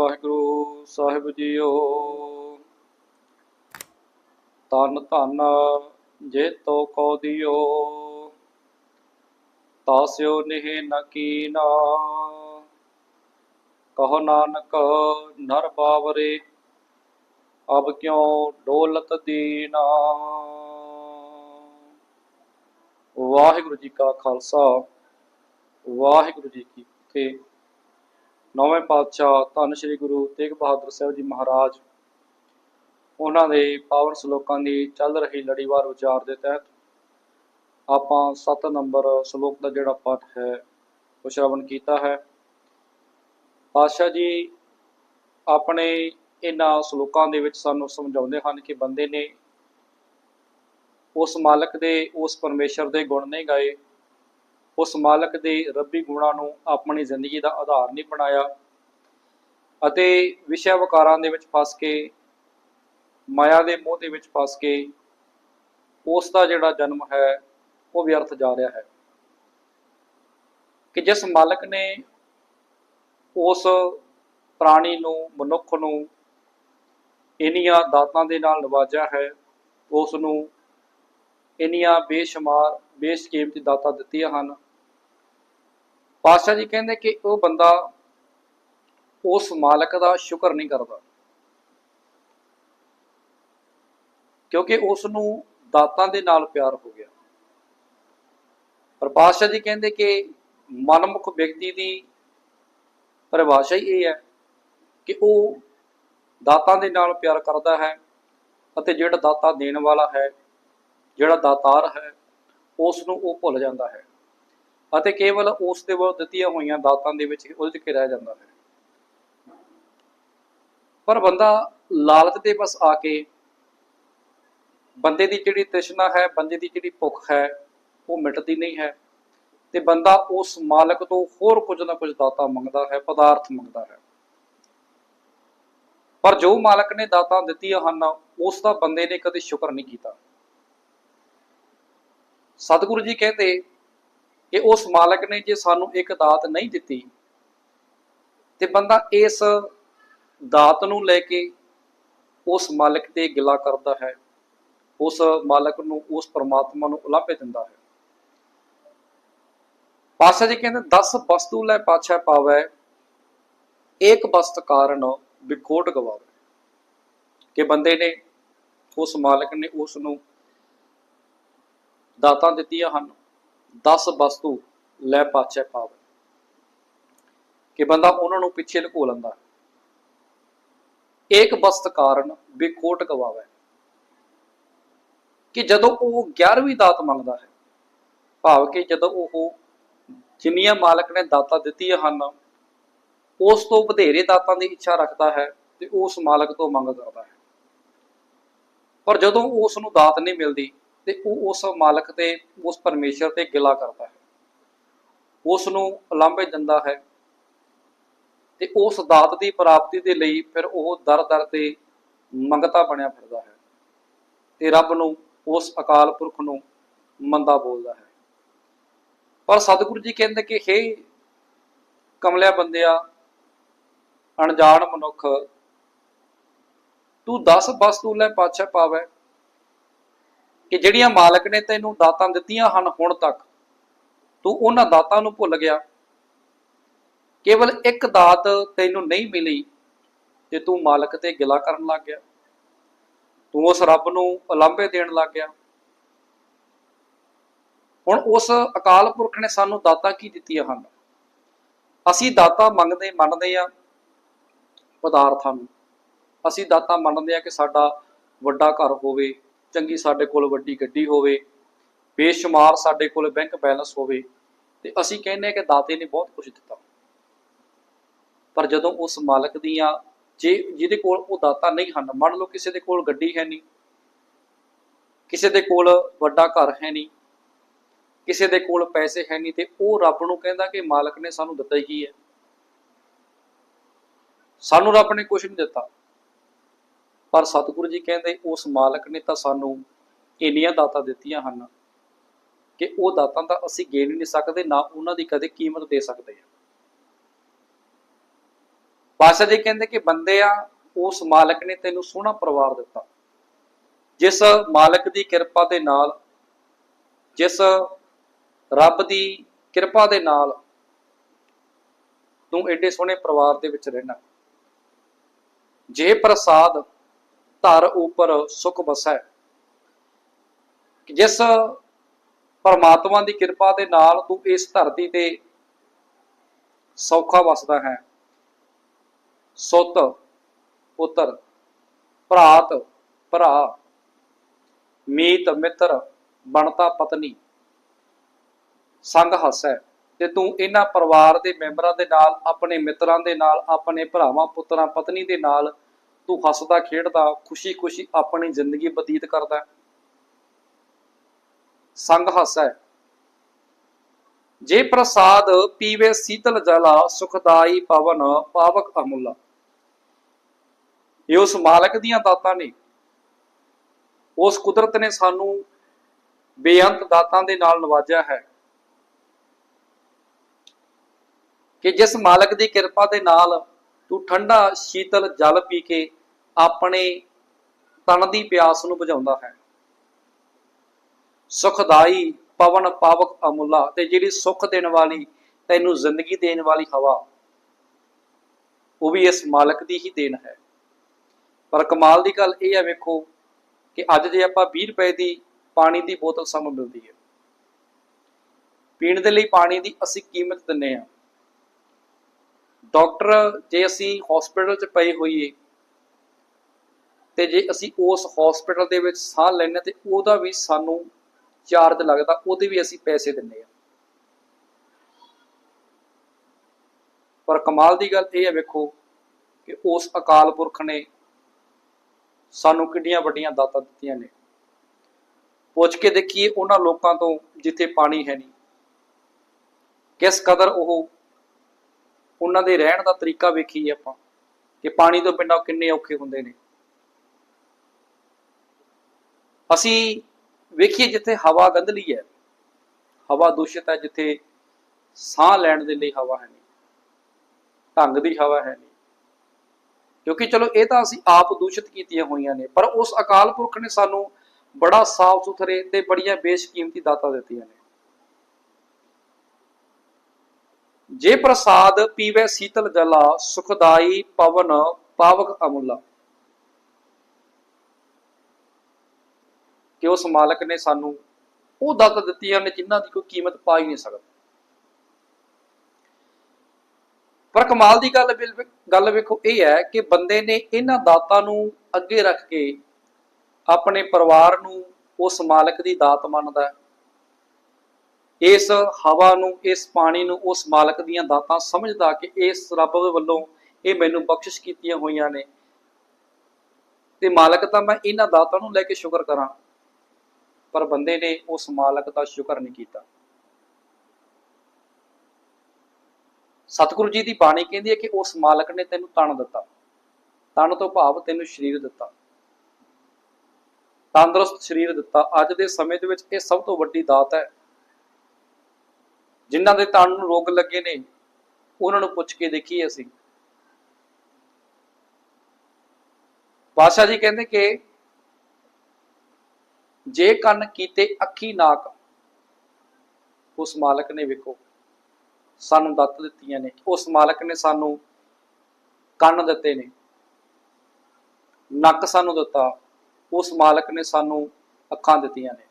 ਵਾਹਿਗੁਰੂ ਸਾਹਿਬ JIO. ਤਨ ਧਨ ਜੇ ਤੋ ਕੋ ਦਿਓ ਤਾਸਿਓ ਨਿਹ ਨ ਕਹੋ ਨਾਨਕ, ਨਰ ਬਾਵਰੇ, ਅਬ ਕਿਉ ਡੋਲਤ ਦੀਨਾ। ਵਾਹਿਗੁਰੂ ਜੀ ਕਾ ਖਾਲਸਾ, ਵਾਹਿਗੁਰੂ ਜੀ ਕੀ ਫਤਿਹ। ਨੌਵੇਂ ਪਾਤਸ਼ਾਹ ਧੰਨ ਸ਼੍ਰੀ ਗੁਰੂ ਤੇਗ ਬਹਾਦਰ ਸਾਹਿਬ ਜੀ ਮਹਾਰਾਜ ਉਹਨਾਂ ਦੇ ਪਾਵਨ ਸ਼ਲੋਕਾਂ ਦੀ ਚੱਲ ਰਹੀ ਲੜੀਵਾਰ ਵਿਚਾਰ ਦੇ ਤਹਿਤ ਆਪਾਂ 7 ਨੰਬਰ ਸ਼ਲੋਕ ਦਾ ਜਿਹੜਾ ਪਾਠ ਹੈ, ਉਹ ਸ਼ਰਵਣ ਕੀਤਾ ਹੈ। ਪਾਤਸ਼ਾਹ ਜੀ ਆਪਣੇ ਇਹਨਾਂ ਸ਼ਲੋਕਾਂ ਦੇ ਵਿੱਚ ਸਾਨੂੰ ਸਮਝਾਉਂਦੇ ਹਨ ਕਿ ਬੰਦੇ ਨੇ ਉਸ ਮਾਲਕ ਦੇ, ਉਸ ਪਰਮੇਸ਼ਰ ਦੇ ਗੁਣ ਨਹੀਂ ਗਾਏ। ਉਸ ਮਾਲਕ ਦੇ ਰੱਬੀ ਗੁਣਾਂ ਨੂੰ ਆਪਣੀ ਜ਼ਿੰਦਗੀ ਦਾ ਆਧਾਰ ਨਹੀਂ ਬਣਾਇਆ ਅਤੇ ਵਿਸ਼ਾ ਵਿਕਾਰਾਂ ਦੇ ਵਿੱਚ ਫਸ ਕੇ, ਮਾਇਆ ਦੇ ਮੋਹ ਦੇ ਵਿੱਚ ਫਸ ਕੇ, ਉਸ ਦਾ ਜਿਹੜਾ ਜਨਮ ਹੈ, ਉਹ ਵਿਅਰਥ ਜਾ ਰਿਹਾ ਹੈ। ਕਿ ਜਿਸ ਮਾਲਕ ਨੇ ਉਸ ਪ੍ਰਾਣੀ ਨੂੰ, ਮਨੁੱਖ ਨੂੰ ਇਨੀਆਂ ਦਾਤਾਂ ਦੇ ਨਾਲ ਨਵਾਜਿਆ ਹੈ, ਉਸ ਨੂੰ ਇਨੀਆਂ ਬੇਸ਼ੁਮਾਰ ਬੇਸ਼ਕੀਮਤੀ ਦਾਤਾਂ ਦਿੱਤੀਆਂ ਹਨ। ਪਾਤਸ਼ਾਹ ਜੀ ਕਹਿੰਦੇ ਕਿ ਉਹ ਬੰਦਾ ਉਸ ਮਾਲਕ ਦਾ ਸ਼ੁਕਰ ਨਹੀਂ ਕਰਦਾ। ਕਿਉਂਕਿ ਉਸ ਨੂੰ ਦਾਤਾਂ ਦੇ ਨਾਲ ਪਿਆਰ ਹੋ ਗਿਆ। ਪਰ ਪਾਤਸ਼ਾਹ ਜੀ ਕਹਿੰਦੇ ਕਿ ਮਨਮੁਖ ਵਿਅਕਤੀ ਦੀ ਪਰਿਭਾਸ਼ਾ ਹੀ ਇਹ ਹੈ ਕਿ ਉਹ ਦਾਤਾਂ ਦੇ ਨਾਲ ਪਿਆਰ ਕਰਦਾ ਹੈ ਅਤੇ ਜਿਹੜਾ ਦਾਤਾ ਦੇਣ ਵਾਲਾ ਹੈ, ਜਿਹੜਾ ਦਾਤਾਰ ਹੈ ਉਸ ਨੂੰ ਉਹ ਭੁੱਲ ਜਾਂਦਾ ਹੈ ਅਤੇ ਕੇਵਲ ਉਸ ਦੇ ਵੱਲ ਦਿੱਤੀਆਂ ਹੋਈਆਂ ਦਾਤਾਂ ਦੇ ਵਿੱਚ ਉਲਝ ਕੇ ਰਹਿ ਜਾਂਦਾ ਹੈ। ਪਰ ਬੰਦਾ ਲਾਲਚ ਦੇ ਬਸ ਆ ਕੇ ਬੰਦੇ ਦੀ ਜਿਹੜੀ ਤ੍ਰਿਸ਼ਨਾ ਹੈ, ਬੰਦੇ ਦੀ ਜਿਹੜੀ ਭੁੱਖ ਹੈ, ਉਹ ਮਿਟਦੀ ਨਹੀਂ ਹੈ ਤੇ ਬੰਦਾ ਉਸ ਮਾਲਕ ਤੋਂ ਹੋਰ ਕੁਝ ਨਾ ਕੁਝ ਦਾਤਾ ਮੰਗਦਾ ਹੈ, ਪਦਾਰਥ ਮੰਗਦਾ ਹੈ। ਪਰ ਜੋ ਮਾਲਕ ਨੇ ਦਾਤਾਂ ਦਿੱਤੀਆਂ ਹਨ, ਉਸ ਦਾ ਬੰਦੇ ਨੇ ਕਦੇ ਸ਼ੁਕਰ ਨਹੀਂ ਕੀਤਾ। ਸਤਿਗੁਰੂ ਜੀ ਕਹਿੰਦੇ ਕਿ ਉਸ ਮਾਲਕ ਨੇ ਜੇ ਸਾਨੂੰ ਇੱਕ ਦਾਤ ਨਹੀਂ ਦਿੱਤੀ ਤੇ ਬੰਦਾ ਇਸ ਦਾਤ ਨੂੰ ਲੈ ਕੇ ਉਸ ਮਾਲਕ ਤੇ ਗਿਲਾ ਕਰਦਾ ਹੈ, ਉਸ ਮਾਲਕ ਨੂੰ, ਉਸ ਪਰਮਾਤਮਾ ਨੂੰ ਉਲਾਭੇ ਦਿੰਦਾ ਹੈ। ਪਾਸ਼ਾ ਜੀ ਕਹਿੰਦੇ 10 ਵਸਤੂ ਲੈ ਪਾਛਾ ਪਾਵੈ ਇੱਕ ਵਸਤ ਕਾਰਨ ਵਿਖੋਟ ਗਵਾਵੇ। ਕਿ ਬੰਦੇ ਨੇ, ਉਸ ਮਾਲਕ ਨੇ ਉਸ ਨੂੰ ਦਾਤਾਂ ਦਿੱਤੀਆਂ ਹਨ। 10 ਵਸਤੂ ਲੈ ਪਾਛੇ ਪਾਵੇ ਕਿ ਬੰਦਾ ਉਹਨਾਂ ਨੂੰ ਪਿੱਛੇ ਲੁਕੋ ਲੈਂਦਾ। ਇੱਕ ਵਸਤ ਕਾਰਨ ਵਿਖੋਟ ਗਵਾਵੇ। ਕਿ ਜਦੋਂ ਉਹ 11ਵੀਂ ਦਾਤ ਮੰਗਦਾ ਹੈ, ਭਾਵ ਕਿ ਜਦੋਂ ਉਹ ਜਿੰਨੀਆਂ ਮਾਲਕ ਨੇ ਦਾਤਾਂ ਦਿੱਤੀਆਂ ਹਨ, ਉਸ ਤੋਂ ਵਧੇਰੇ ਦਾਤਾਂ ਦੀ ਇੱਛਾ ਰੱਖਦਾ ਹੈ ਤੇ ਉਸ ਮਾਲਕ ਤੋਂ ਮੰਗ ਕਰਦਾ ਹੈ। ਪਰ ਜਦੋਂ ਉਸ ਨੂੰ ਦਾਤ ਨਹੀਂ ਮਿਲਦੀ ਤੇ ਉਹ ਉਸ ਮਾਲਕ ਤੇ, ਉਸ ਪਰਮੇਸ਼ਰ ਤੇ ਗਿਲਾ ਕਰਦਾ ਹੈ। ਉਸ ਨੂੰ ਉਲਾਂਭੇ ਦਿੰਦਾ ਹੈ ਤੇ ਉਸ ਦਾਤ ਦੀ ਪ੍ਰਾਪਤੀ ਦੇ ਲਈ ਫਿਰ ਉਹ ਦਰ ਦਰ ਤੇ ਮੰਗਤਾ ਬਣਿਆ ਫਿਰਦਾ ਹੈ ਤੇ ਰੱਬ ਨੂੰ ਉਸ ਅਕਾਲ ਪੁਰਖ ਨੂੰ ਮੰਦਾ ਬੋਲਦਾ ਹੈ। ਪਰ ਸਤਿਗੁਰੂ ਜੀ ਕਹਿੰਦੇ ਕਿ, ਹੇ ਕਮਲਿਆ ਬੰਦਿਆ, ਅਣਜਾਣ ਮਨੁੱਖ, ਤੂੰ 10 ਵਸਤੂ ਲੈ ਪਾਛਾ ਪਾਵੇ। ਕਿ ਜਿਹੜੀਆਂ ਮਾਲਕ ਨੇ ਤੈਨੂੰ ਦਾਤਾਂ ਦਿੱਤੀਆਂ ਹਨ ਹੁਣ ਤੱਕ, ਤੂੰ ਉਹਨਾਂ ਦਾਤਾਂ ਨੂੰ ਭੁੱਲ ਗਿਆ। ਕੇਵਲ ਇੱਕ ਦਾਤ ਤੈਨੂੰ ਨਹੀਂ ਮਿਲੀ ਤੇ ਤੂੰ ਮਾਲਕ ਤੇ ਗਿਲਾ ਕਰਨ ਲੱਗ ਗਿਆ। ਤੂੰ ਉਸ ਰੱਬ ਨੂੰ ਉਲਾਂਭੇ ਦੇਣ ਲੱਗ ਗਿਆ। ਹੁਣ ਉਸ ਅਕਾਲ ਪੁਰਖ ਨੇ ਸਾਨੂੰ ਦਾਤਾਂ ਕੀ ਦਿੱਤੀਆਂ ਹਨ? ਅਸੀਂ ਦਾਤਾ ਮੰਗਦੇ, ਮੰਨਦੇ ਆ ਪਦਾਰਥਾਂ ਨੂੰ। ਅਸੀਂ ਦਾਤਾ ਮੰਨਦੇ ਆ ਕਿ ਸਾਡਾ ਵੱਡਾ ਘਰ ਹੋਵੇ। ਚੰਗੀ ਸਾਡੇ ਕੋਲ ਵੱਡੀ ਗੱਡੀ ਹੋਵੇ, ਬੇਸ਼ੁਮਾਰ ਸਾਡੇ ਕੋਲ ਬੈਂਕ ਬੈਲੈਂਸ ਹੋਵੇ, ਤੇ ਅਸੀਂ ਕਹਿੰਦੇ ਆ ਕਿ ਦਾਤੇ ਨੇ ਬਹੁਤ ਕੁਝ ਦਿੱਤਾ। ਪਰ ਜਦੋਂ ਉਸ ਮਾਲਕ ਦੀਆਂ, ਜੇ ਜਿਹਦੇ ਕੋਲ ਉਹ ਦਾਤਾ ਨਹੀਂ ਹਨ, ਮੰਨ ਲਓ ਕਿਸੇ ਦੇ ਕੋਲ ਗੱਡੀ ਹੈ ਨਹੀਂ, ਕਿਸੇ ਦੇ ਕੋਲ ਵੱਡਾ ਘਰ ਹੈ ਨਹੀਂ, ਕਿਸੇ ਦੇ ਕੋਲ ਪੈਸੇ ਹੈ ਨਹੀਂ, ਤੇ ਉਹ ਰੱਬ ਨੂੰ ਕਹਿੰਦਾ ਕਿ ਮਾਲਕ ਨੇ ਸਾਨੂੰ ਦਿੱਤਾ ਹੀ ਹੈ। ਸਾਨੂੰ ਰੱਬ ਨੇ ਕੁਝ ਨਹੀਂ ਦਿੱਤਾ। ਪਰ ਸਤਿਗੁਰੂ ਜੀ ਕਹਿੰਦੇ ਉਸ ਮਾਲਕ ਨੇ ਤਾਂ ਸਾਨੂੰ ਇੰਨੀਆਂ ਦਾਤਾਂ ਦਿੱਤੀਆਂ ਹਨ ਕਿ ਉਹ ਦਾਤਾਂ ਤਾਂ ਅਸੀਂ ਗੇਣ ਹੀ ਨਹੀਂ ਸਕਦੇ, ਨਾ ਉਹਨਾਂ ਦੀ ਕਦੇ ਕੀਮਤ ਦੇ ਸਕਦੇ ਹਾਂ। ਪਾਸ਼ਾ ਜੀ ਕਹਿੰਦੇ ਕਿ ਬੰਦੇ ਆ, ਉਸ ਮਾਲਕ ਨੇ ਤੈਨੂੰ ਸੋਹਣਾ ਪਰਿਵਾਰ ਦਿੱਤਾ। ਜਿਸ ਮਾਲਕ ਦੀ ਕਿਰਪਾ ਦੇ ਨਾਲ, ਜਿਸ ਰੱਬ ਦੀ ਕਿਰਪਾ ਦੇ ਨਾਲ ਤੂੰ ਐਡੇ ਸੋਹਣੇ ਪਰਿਵਾਰ ਦੇ ਵਿੱਚ ਰਹਿਣਾ। ਜੇ ਪ੍ਰਸਾਦ ਧਰ ਉਪਰ ਸੁਖ ਬਸੈ ਜਿਸ ਪਰਮਾਤਮਾ ਦੀ ਕਿਰਪਾ ਦੇ ਨਾਲ ਤੂੰ ਇਸ ਧਰਤੀ ਤੇ ਸੌਖਾ ਵਸਦਾ ਹੈ। ਸੁੱਤ, ਪੁੱਤਰ, ਭਰਾਤ, ਭਰਾ, ਮੀਤ, ਮਿੱਤਰ, ਬਣਤਾ ਪਤਨੀ, ਸੰਗ ਹਸੈ ਤੇ ਤੂੰ ਇਹਨਾਂ ਪਰਿਵਾਰ ਦੇ ਮੈਂਬਰਾਂ ਦੇ ਨਾਲ, ਆਪਣੇ ਮਿੱਤਰਾਂ ਦੇ ਨਾਲ, ਆਪਣੇ ਭਰਾਵਾਂ, ਪੁੱਤਰਾਂ, ਪਤਨੀ ਦੇ ਨਾਲ ਤੂੰ ਹੱਸਦਾ ਖੇਡਦਾ, ਖੁਸ਼ੀ-ਖੁਸ਼ੀ ਆਪਣੀ ਜ਼ਿੰਦਗੀ ਬਤੀਤ ਕਰਦਾ ਸੰਗ ਹਸੈ। ਜੇ ਪ੍ਰਸਾਦ ਪੀਵੇ ਸੀਤਲ ਜਲਾ, ਸੁਖਦਾਈ ਪਵਨ ਪਾਵਕ ਅਮੁੱਲਾ। ਇਹ ਉਸ ਮਾਲਕ ਦੀਆਂ ਦਾਤਾਂ ਨੇ। ਉਸ ਕੁਦਰਤ ਨੇ ਸਾਨੂੰ ਬੇਅੰਤ ਦਾਤਾਂ ਦੇ ਨਾਲ ਨਵਾਜਿਆ ਹੈ। ਕਿ ਜਿਸ ਮਾਲਕ ਦੀ ਕਿਰਪਾ ਦੇ ਨਾਲ ਤੂੰ ਠੰਡਾ ਸ਼ੀਤਲ ਜਲ ਪੀ ਕੇ ਆਪਣੇ ਤਨ ਦੀ ਪਿਆਸ ਨੂੰ ਬੁਝਾਉਂਦਾ ਹੈ। ਸੁਖਦਾਈ ਪਵਨ ਪਾਵਕ ਅਮੁੱਲਾ ਤੇ ਜਿਹੜੀ ਸੁੱਖ ਦੇਣ ਵਾਲੀ, ਤੈਨੂੰ ਜ਼ਿੰਦਗੀ ਦੇਣ ਵਾਲੀ ਹਵਾ, ਉਹ ਵੀ ਇਸ ਮਾਲਕ ਦੀ ਹੀ ਦੇਣ ਹੈ। ਪਰ ਕਮਾਲ ਦੀ ਗੱਲ ਇਹ ਹੈ ਵੇਖੋ ਕਿ ਅੱਜ ਜੇ ਆਪਾਂ 20 ਰੁਪਏ ਦੀ ਪਾਣੀ ਦੀ ਬੋਤਲ ਸਾਨੂੰ ਮਿਲਦੀ ਹੈ, ਪੀਣ ਦੇ ਲਈ ਪਾਣੀ ਦੀ ਅਸੀਂ ਕੀਮਤ ਦਿੰਨੇ ਆ ਡਾਕਟਰ ਜੇ ਅਸੀਂ ਹਸਪੀਟਲ 'ਚ ਪਏ ਹੋਈਏ ਤੇ ਜੇ ਅਸੀਂ ਉਸ ਹਸਪੀਟਲ ਦੇ ਵਿੱਚ ਸਾਹ ਲੈਣੇ ਤੇ ਉਹਦਾ ਵੀ ਸਾਨੂੰ ਚਾਰਜ ਲੱਗਦਾ, ਉਹਦੇ ਵੀ ਅਸੀਂ ਪੈਸੇ ਦਿੰਨੇ ਆ ਪਰ ਕਮਾਲ ਦੀ ਗੱਲ ਇਹ ਹੈ ਵੇਖੋ ਕਿ ਉਸ ਅਕਾਲ ਪੁਰਖ ਨੇ ਸਾਨੂੰ ਕਿੰਨੀਆਂ ਵੱਡੀਆਂ ਦਾਤਾਂ ਦਿੱਤੀਆਂ ਨੇ। ਪੁੱਛ ਕੇ ਦੇਖੀਏ ਉਹਨਾਂ ਲੋਕਾਂ ਤੋਂ ਜਿੱਥੇ ਪਾਣੀ ਹੈ ਨਹੀਂ, ਕਿਸ ਕਦਰ ਉਹ ਉਹਨਾਂ ਦੇ ਰਹਿਣ ਦਾ ਤਰੀਕਾ ਵੇਖੀਏ ਆਪਾਂ ਕਿ ਪਾਣੀ ਤੋਂ ਬਿਨਾਂ ਕਿੰਨੇ ਔਖੇ ਹੁੰਦੇ ਨੇ। ਅਸੀਂ ਵੇਖੀਏ ਜਿੱਥੇ ਹਵਾ ਗੰਧਲੀ ਹੈ, ਹਵਾ ਦੂਸ਼ਿਤ ਹੈ, ਜਿੱਥੇ ਸਾਹ ਲੈਣ ਦੇ ਲਈ ਹਵਾ ਹੈ ਨਹੀਂ, ਢੰਗ ਦੀ ਹਵਾ ਹੈ ਨਹੀਂ। ਕਿਉਂਕਿ ਚਲੋ ਇਹ ਤਾਂ ਅਸੀਂ ਆਪ ਦੂਸ਼ਿਤ ਕੀਤੀਆਂ ਹੋਈਆਂ ਨੇ, ਪਰ ਉਸ ਅਕਾਲ ਪੁਰਖ ਨੇ ਸਾਨੂੰ ਬੜਾ ਸਾਫ਼ ਸੁਥਰੇ ਤੇ ਬੜੀਆਂ ਬੇਸ਼ਕੀਮਤੀ ਦਾਤਾਂ ਦਿੱਤੀਆਂ ਨੇ। ਜੇ ਪ੍ਰਸਾਦ ਪੀਵੇ ਸੀਤਲ ਜਲਾ, ਸੁਖਦਾਈ ਪਵਨ ਪਾਵਕ ਅਮੁੱਲਾ। ਕਿ ਉਸ ਮਾਲਕ ਨੇ ਸਾਨੂੰ ਉਹ ਦਾਤ ਦਿੱਤੀਆਂ ਨੇ ਜਿਨ੍ਹਾਂ ਦੀ ਕੋਈ ਕੀਮਤ ਪਾ ਹੀ ਨਹੀਂ ਸਕਦਾ। ਪਰ ਕਮਾਲ ਦੀ ਗੱਲ ਗੱਲ ਵੇਖੋ, ਇਹ ਹੈ ਕਿ ਬੰਦੇ ਨੇ ਇਹਨਾਂ ਦਾਤਾਂ ਨੂੰ ਅੱਗੇ ਰੱਖ ਕੇ ਆਪਣੇ ਪਰਿਵਾਰ ਨੂੰ ਉਸ ਮਾਲਕ ਦੀ ਦਾਤ ਮੰਨਦਾ ਹੈ। ਇਸ ਹਵਾ ਨੂੰ, ਇਸ ਪਾਣੀ ਨੂੰ ਉਸ ਮਾਲਕ ਦੀਆਂ ਦਾਤਾਂ ਸਮਝਦਾ ਕਿ ਇਸ ਰੱਬ ਵੱਲੋਂ ਇਹ ਮੈਨੂੰ ਬਖਸ਼ਿਸ਼ ਕੀਤੀਆਂ ਹੋਈਆਂ ਨੇ। ਤੇ ਮਾਲਕ ਤਾਂ ਮੈਂ ਇਹਨਾਂ ਦਾਤਾਂ ਨੂੰ ਲੈ ਕੇ ਸ਼ੁਕਰ ਕਰਾਂ। ਪਰ ਬੰਦੇ ਨੇ ਉਸ ਮਾਲਕ ਦਾ ਸ਼ੁਕਰ ਨਹੀਂ ਕੀਤਾ। ਸਤਿਗੁਰੂ ਜੀ ਦੀ ਬਾਣੀ ਕਹਿੰਦੀ ਹੈ ਕਿ ਉਸ ਮਾਲਕ ਨੇ ਤੈਨੂੰ ਤਣ ਦਿੱਤਾ। ਤਣ ਤੋਂ ਭਾਵ ਤੈਨੂੰ ਸਰੀਰ ਦਿੱਤਾ। ਤੰਦਰੁਸਤ ਸਰੀਰ ਦਿੱਤਾ। ਅੱਜ ਦੇ ਸਮੇਂ ਦੇ ਵਿੱਚ ਇਹ ਸਭ ਤੋਂ ਵੱਡੀ ਦਾਤ ਹੈ। ਜਿਨ੍ਹਾਂ ਦੇ ਤਣ ਨੂੰ ਰੋਗ ਲੱਗੇ ਨੇ, ਉਹਨਾਂ ਨੂੰ ਪੁੱਛ ਕੇ ਦੇਖੀਏ ਅਸੀਂ। ਬਾਦਸ਼ਾਹ ਜੀ ਕਹਿੰਦੇ ਕਿ ਜੇ ਕੰਨ ਕੀਤੇ ਅੱਖੀ ਨਾਕ, ਉਸ ਮਾਲਕ ਨੇ ਵੇਖੋ, ਸਾਨੂੰ ਦੱਤ ਦਿੱਤੀਆਂ ਨੇ। ਉਸ ਮਾਲਕ ਨੇ ਸਾਨੂੰ ਕੰਨ ਦਿੱਤੇ ਨੇ, ਨੱਕ ਸਾਨੂੰ ਦਿੱਤਾ, ਉਸ ਮਾਲਕ ਨੇ ਸਾਨੂੰ ਅੱਖਾਂ ਦਿੱਤੀਆਂ ਨੇ।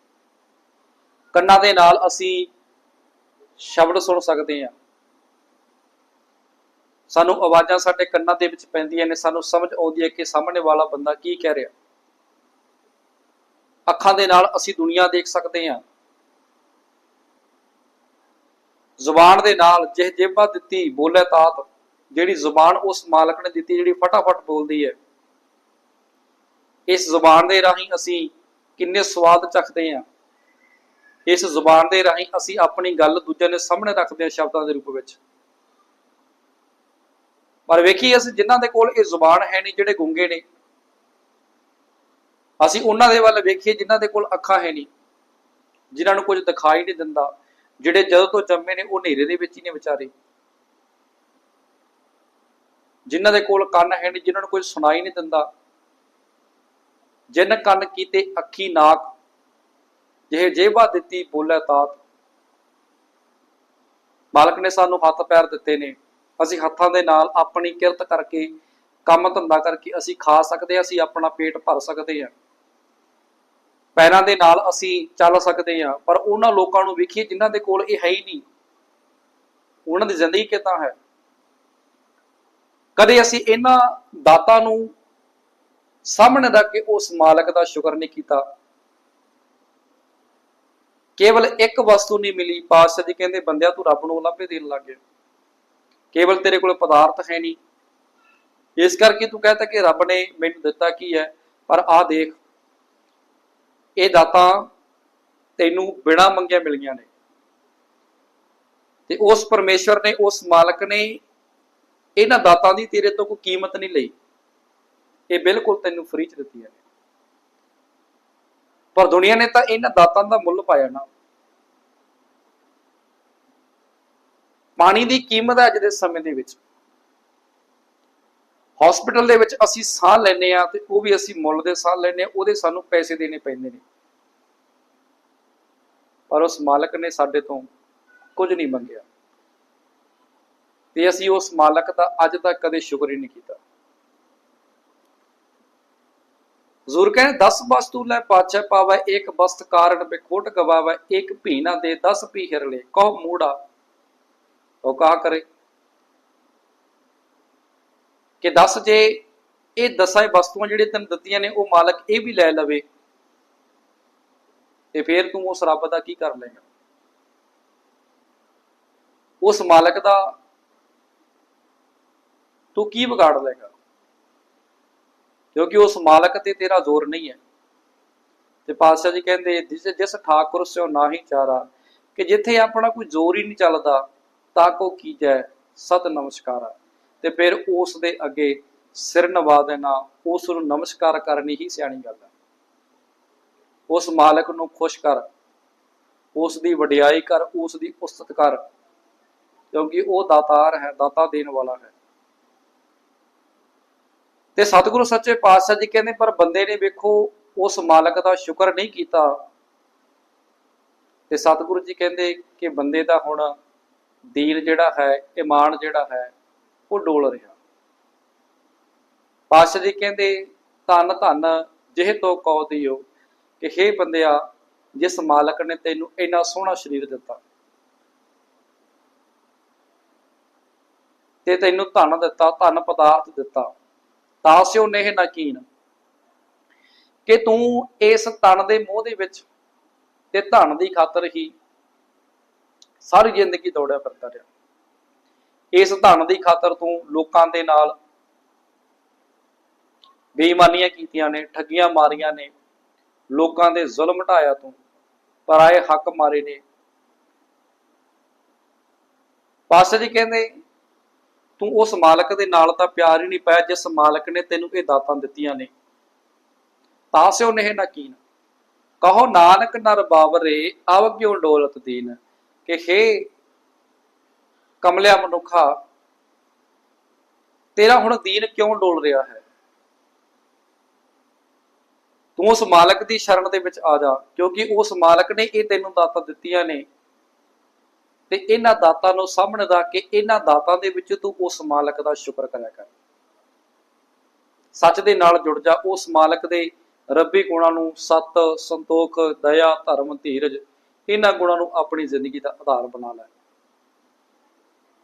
ਕੰਨਾਂ ਦੇ ਨਾਲ ਅਸੀਂ ਸ਼ਬਦ ਸੁਣ ਸਕਦੇ ਹਾਂ। ਸਾਨੂੰ ਆਵਾਜ਼ਾਂ ਸਾਡੇ ਕੰਨਾਂ ਦੇ ਵਿੱਚ ਪੈਂਦੀਆਂ ਨੇ, ਸਾਨੂੰ ਸਮਝ ਆਉਂਦੀ ਹੈ ਕਿ ਸਾਹਮਣੇ ਵਾਲਾ ਬੰਦਾ ਕੀ ਕਹਿ ਰਿਹਾ। ਅੱਖਾਂ ਦੇ ਨਾਲ ਅਸੀਂ ਦੁਨੀਆ ਦੇਖ ਸਕਦੇ ਹਾਂ। ਜ਼ੁਬਾਨ ਦੇ ਨਾਲ ਜਿਹ ਜੇਬਾ ਦਿੱਤੀ ਬੋਲੇ ਤਾਤ, ਜਿਹੜੀ ਜ਼ੁਬਾਨ ਉਸ ਮਾਲਕ ਨੇ ਦਿੱਤੀ, ਜਿਹੜੀ ਫਟਾਫਟ ਬੋਲਦੀ ਹੈ। ਇਸ ਜ਼ੁਬਾਨ ਦੇ ਰਾਹੀਂ ਅਸੀਂ ਕਿੰਨੇ ਸਵਾਦ ਚੱਖਦੇ ਹਾਂ। ਇਸ ਜ਼ੁਬਾਨ ਦੇ ਰਾਹੀਂ ਅਸੀਂ ਆਪਣੀ ਗੱਲ ਦੂਜਿਆਂ ਦੇ ਸਾਹਮਣੇ ਰੱਖਦੇ ਹਾਂ ਸ਼ਬਦਾਂ ਦੇ ਰੂਪ ਵਿੱਚ। ਪਰ ਵੇਖੀਏ ਅਸੀਂ ਜਿਨ੍ਹਾਂ ਦੇ ਕੋਲ ਇਹ ਜ਼ੁਬਾਨ ਹੈ ਨਹੀਂ, ਜਿਹੜੇ ਗੁੰਗੇ ਨੇ ਅਸੀਂ ਉਹਨਾਂ ਦੇ ਵੱਲ ਵੇਖੀਏ ਜਿਨ੍ਹਾਂ ਦੇ ਕੋਲ ਅੱਖਾਂ ਹੈ ਨਹੀਂ, ਜਿਨ੍ਹਾਂ ਨੂੰ ਕੁਝ ਦਿਖਾਈ ਨਹੀਂ ਦਿੰਦਾ, ਜਿਹੜੇ ਜਦੋਂ ਤੋਂ ਜੰਮੇ ਨੇ ਉਹ ਹਨੇਰੇ ਦੇ ਵਿੱਚ ਹੀ ਨੇ ਵਿਚਾਰੇ। ਜਿਨ੍ਹਾਂ ਦੇ ਕੋਲ ਕੰਨ ਹੈ ਨਹੀਂ, ਜਿਨ੍ਹਾਂ ਨੂੰ ਕੋਈ ਸੁਣਾਈ ਨਹੀਂ ਦਿੰਦਾ। ਜਿਨ ਕੰਨ ਕੀਤੇ ਅੱਖੀ ਨਾਕ, ਜਿਹੇ ਜੇਬਾ ਦਿੱਤੀ ਬੋਲੇ ਤਾਤ। ਮਾਲਕ ਨੇ ਸਾਨੂੰ ਹੱਥ ਪੈਰ ਦਿੱਤੇ ਨੇ। ਅਸੀਂ ਹੱਥਾਂ ਦੇ ਨਾਲ ਆਪਣੀ ਕਿਰਤ ਕਰਕੇ, ਕੰਮ ਧੰਦਾ ਕਰਕੇ ਅਸੀਂ ਖਾ ਸਕਦੇ ਹਾਂ, ਅਸੀਂ ਆਪਣਾ ਪੇਟ ਭਰ ਸਕਦੇ ਹਾਂ। ਪੈਰਾਂ ਦੇ ਨਾਲ ਅਸੀਂ ਚੱਲ ਸਕਦੇ ਹਾਂ, ਪਰ ਉਹਨਾਂ ਲੋਕਾਂ ਨੂੰ ਵੇਖੀਏ ਜਿਨ੍ਹਾਂ ਦੇ ਕੋਲ ਇਹ ਹੈ ਹੀ ਨਹੀਂ। ਉਹਨਾਂ ਦੀ ਜ਼ਿੰਦਗੀ ਕਿਦਾਂ ਹੈ? ਕਦੇ ਅਸੀਂ ਇਹਨਾਂ ਦਾਤਾਂ ਨੂੰ ਸਾਹਮਣੇ ਰੱਖ ਕੇ ਉਸ ਮਾਲਕ ਦਾ ਸ਼ੁਕਰ ਨਹੀਂ ਕੀਤਾ? ਕੇਵਲ ਇੱਕ ਵਸਤੂ ਨਹੀਂ ਮਿਲੀ, ਪਾਤਸ਼ਾਹ ਜੀ ਕਹਿੰਦੇ, ਬੰਦਿਆ, ਤੂੰ ਰੱਬ ਨੂੰ ਲੱਭੇ ਦੇਣ ਲੱਗ ਗਿਆ। ਕੇਵਲ ਤੇਰੇ ਕੋਲ ਪਦਾਰਥ ਹੈ ਨਹੀਂ। ਇਸ ਕਰਕੇ ਤੂੰ ਕਹਤਾ ਕਿ ਰੱਬ ਨੇ ਮੈਨੂੰ ਦਿੱਤਾ ਕੀ ਹੈ? ਪਰ ਆਹ ਦੇਖ ਇਹ ਦਾਤਾਂ ਤੈਨੂੰ ਬਿਨਾਂ ਮੰਗਿਆ ਮਿਲੀਆਂ ਨੇ। ਤੇ ਉਸ ਪਰਮੇਸ਼ਵਰ ਨੇ, ਉਸ ਮਾਲਕ ਨੇ ਇਹਨਾਂ ਦਾਤਾਂ ਦੀ ਤੇਰੇ ਤੋਂ ਕੋਈ ਕੀਮਤ ਨਹੀਂ ਲਈ। ਇਹ ਬਿਲਕੁਲ ਤੈਨੂੰ ਫ੍ਰੀ ਚ ਦਿੱਤੀਆਂ ਨੇ। ਪਰ ਦੁਨੀਆ ਨੇ ਤਾਂ ਇਹਨਾਂ ਦਾਤਾਂ ਦਾ ਮੁੱਲ ਪਾਇਆ ਨਾ। ਪਾਣੀ ਦੀ ਕੀਮਤ ਹੈ ਅੱਜ ਦੇ ਸਮੇਂ ਦੇ ਵਿੱਚ। ਹਸਪੀਟਲ ਦੇ ਵਿੱਚ ਅਸੀਂ ਸਾਹ ਲੈਨੇ ਆ ਤੇ ਉਹ ਵੀ ਅਸੀਂ ਮੁੱਲ ਦੇ ਸਾਹ ਲੈਨੇ ਆ ਉਹਦੇ ਸਾਨੂੰ ਪੈਸੇ ਦੇਣੇ ਪੈਂਦੇ ਨੇ। ਪਰ ਉਸ ਮਾਲਕ ਨੇ ਸਾਡੇ ਤੋਂ ਕੁਝ ਨਹੀਂ ਮੰਗਿਆ। ਤੇ ਅਸੀਂ ਉਸ ਮਾਲਕ ਦਾ ਅੱਜ ਤੱਕ ਕਦੇ ਸ਼ੁਕਰ ਹੀ ਨਹੀਂ ਕੀਤਾ। ਜ਼ੁਰ ਕਹਿੰਦੇ 10 ਵਸਤੂ ਲੈ ਪਾਛੈ ਪਾਵੈ, ਇੱਕ ਬਸਤ ਕਾਰਨ ਬਿਖੋਟ ਗਵਾਵੈ, ਇੱਕ ਭੀ ਨਾ ਦੇ 10 ਭੀ ਹਿਰਲੇ ਕਹੋ, ਮੂੜਾ, ਉਹ ਕਹਾ ਕਰੇ? ਕਿ ਦੱਸ ਜੇ ਇਹ ਦਸਾਂ ਵਸਤੂਆਂ ਜਿਹੜੀਆਂ ਤੈਨੂੰ ਦਿੱਤੀਆਂ ਨੇ, ਉਹ ਮਾਲਕ ਇਹ ਵੀ ਲੈ ਲਵੇ। ਤੇ ਫਿਰ ਤੂੰ ਉਸ ਰੱਬ ਦਾ ਕੀ ਕਰ ਲੇਗਾ ਉਸ ਮਾਲਕ ਦਾ ਤੂੰ ਕੀ ਵਿਗਾੜ ਲੇਗਾ ਕਿਉਂਕਿ ਉਸ ਮਾਲਕ ਤੇ ਤੇਰਾ ਜ਼ੋਰ ਨਹੀਂ ਹੈ। ਤੇ ਪਾਤਸ਼ਾਹ ਜੀ ਕਹਿੰਦੇ, ਜਿਸ ਜਿਸ ਠਾਕੁਰ ਸਿਓ ਨਾਹੀ ਚਾਰਾ, ਕਿ ਜਿੱਥੇ ਆਪਣਾ ਕੋਈ ਜ਼ੋਰ ਹੀ ਨਹੀਂ ਚੱਲਦਾ, ਤਾਂ ਕੋ ਕੀਜੈ ਸਤ ਨਮਸਕਾਰਾ। ਤੇ ਫਿਰ ਉਸ ਦੇ ਅੱਗੇ ਸਿਰ ਨਵਾ ਦੇਣਾ, ਉਸ ਨੂੰ ਨਮਸਕਾਰ ਕਰਨੀ ਹੀ ਸਿਆਣੀ ਗੱਲ ਹੈ। ਉਸ ਮਾਲਕ ਨੂੰ ਖੁਸ਼ ਕਰ, ਉਸ ਦੀ ਵਡਿਆਈ ਕਰ, ਉਸ ਦੀ ਉਸਤਤ ਕਰ, ਕਿਉਂਕਿ ਉਹ ਦਾਤਾਰ ਹੈ, ਦਾਤਾ ਦੇਣ ਵਾਲਾ ਹੈ। ਤੇ ਸਤਿਗੁਰੂ ਸੱਚੇ ਪਾਤਸ਼ਾਹ ਜੀ ਕਹਿੰਦੇ, ਪਰ ਬੰਦੇ ਨੇ ਵੇਖੋ, ਉਸ ਮਾਲਕ ਦਾ ਸ਼ੁਕਰ ਨਹੀਂ ਕੀਤਾ। ਤੇ ਸਤਿਗੁਰੂ ਜੀ ਕਹਿੰਦੇ ਕਿ ਬੰਦੇ ਦਾ ਹੁਣ ਦੀਨ ਜਿਹੜਾ ਹੈ, ਇਮਾਨ ਜਿਹੜਾ ਹੈ ਉਹ ਡੋਲ ਰਿਹਾ। ਪਾਤਸ਼ਾਹ ਜੀ ਕਹਿੰਦੇ, ਧੰਨ ਧੰਨ, ਜਿਹੇ ਤੋ ਕਉ ਦਿਓ ਕਿ ਹੇ ਬੰਦਿਆ, ਜਿਸ ਮਾਲਕ ਨੇ ਤੈਨੂੰ ਇੰਨਾ ਸੋਹਣਾ ਸਰੀਰ ਦਿੱਤਾ। ਤੇ ਤੈਨੂੰ ਧਨ ਦਿੱਤਾ, ਧਨ ਪਦਾਰਥ ਦਿੱਤਾ। ਤਾਸਿਓ ਨਹਿ ਨਕੀਨ ਕਿ ਤੂੰ ਇਸ ਤਨ ਦੇ ਮੋਹ ਦੇ ਵਿੱਚ ਤੇ ਧਨ ਦੀ ਖਾਤਰ ਹੀ ਸਾਰੀ ਜ਼ਿੰਦਗੀ ਦੌੜਿਆ ਫਿਰਦਾ ਰਿਹਾ। ਇਸ ਧਨ ਦੀ ਖਾਤਰ ਤੂੰ ਲੋਕਾਂ ਦੇ ਨਾਲ ਬੇਈਮਾਨੀਆਂ ਕੀਤੀਆਂ ਨੇ, ਠੱਗੀਆਂ ਮਾਰੀਆਂ ਨੇ, ਲੋਕਾਂ ਦੇ ਜ਼ੁਲਮ ਢਾਇਆ ਤੂੰ ਪਰਾਏ ਹੱਕ ਮਾਰੇ ਨੇ। ਪਾਸਾ ਜੀ ਕਹਿੰਦੇ, ਤੂੰ ਉਸ ਮਾਲਕ ਦੇ ਨਾਲ ਤਾਂ ਪਿਆਰ ਹੀ ਨਹੀਂ ਪਾਇਆ ਜਿਸ ਮਾਲਕ ਨੇ ਤੈਨੂੰ ਇਹ ਦਾਤਾਂ ਦਿੱਤੀਆਂ ਨੇ। ਤਾਂ ਸਿਓ ਨਾ ਨਕੀਨ ਕਹੋ, ਨਾਨਕ ਨਰ ਬਾਵਰੇ, ਆਵ ਕਿਉ ਡੋਲਤ ਦੀਨ? ਕਿ ਹੇ ਕਮਲਿਆ ਮਨੁੱਖਾ, ਤੇਰਾ ਹੁਣ ਦੀਨ ਕਿਉਂ ਡੋਲ ਰਿਹਾ ਹੈ? ਤੂੰ ਉਸ ਮਾਲਕ ਦੀ ਸ਼ਰਨ ਦੇ ਵਿੱਚ ਆ ਜਾ, ਕਿਉਂਕਿ ਉਸ ਮਾਲਕ ਨੇ ਇਹ ਤੈਨੂੰ ਦਾਤਾਂ ਦਿੱਤੀਆਂ ਨੇ। ਤੇ ਇਹਨਾਂ ਦਾਤਾਂ ਨੂੰ ਸਾਹਮਣੇ ਰੱਖ ਕੇ ਇਹਨਾਂ ਦਾਤਾਂ ਦੇ ਵਿੱਚ ਤੂੰ ਉਸ ਮਾਲਕ ਦਾ ਸ਼ੁਕਰ ਕਰਿਆ ਕਰ। ਸੱਚ ਦੇ ਨਾਲ ਜੁੜ ਜਾ, ਉਸ ਮਾਲਕ ਦੇ ਰੱਬੀ ਗੁਣਾਂ ਨੂੰ ਸਤ ਸੰਤੋਖ, ਦਇਆ, ਧਰਮ, ਧੀਰਜ, ਇਹਨਾਂ ਗੁਣਾਂ ਨੂੰ ਆਪਣੀ ਜ਼ਿੰਦਗੀ ਦਾ ਆਧਾਰ ਬਣਾ ਲੈ।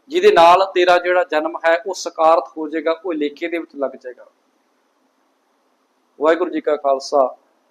ਜਿਹਦੇ ਨਾਲ ਤੇਰਾ ਜਿਹੜਾ ਜਨਮ ਹੈ, ਉਹ ਸਕਾਰਤ ਹੋ ਜਾਏਗਾ, ਉਹ ਲੇਖੇ ਦੇ ਵਿੱਚ ਲੱਗ ਜਾਏਗਾ। ਵਾਹਿਗੁਰੂ ਜੀ ਕਾ ਖਾਲਸਾ।